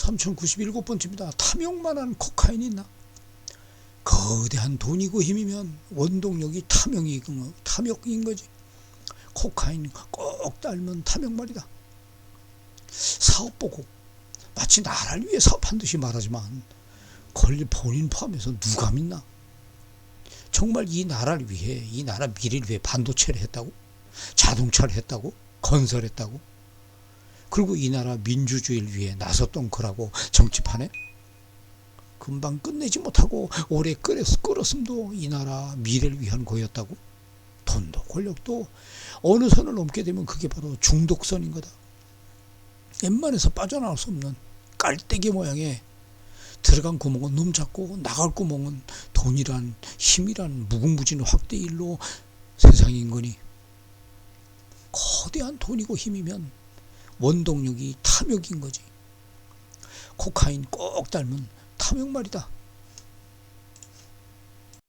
3097번째입니다. 탐욕만한 코카인이 있나? 거대한 돈이고 힘이면 원동력이 탐욕이 탐욕인 거지. 코카인 꼭 닮은 탐욕 말이다. 사업 보고 마치 나라를 위해 사업한 듯이 말하지만 걸릴 본인 포함해서 누가 믿나? 정말 이 나라를 위해 이 나라 미래를 위해 반도체를 했다고? 자동차를 했다고? 건설했다고? 그리고 이 나라 민주주의를 위해 나섰던 거라고 정치판에 금방 끝내지 못하고 오래 끌었, 끌었음도 이 나라 미래를 위한 거였다고? 돈도 권력도 어느 선을 넘게 되면 그게 바로 중독선인 거다. 웬만해서 빠져나올 수 없는 깔때기 모양의 들어간 구멍은 놈 잡고 나갈 구멍은 돈이란 힘이란 무궁무진 확대일로 세상인 거니 거대한 돈이고 힘이면 원동력이 탐욕인 거지. 코카인 꼭 닮은 탐욕 말이다.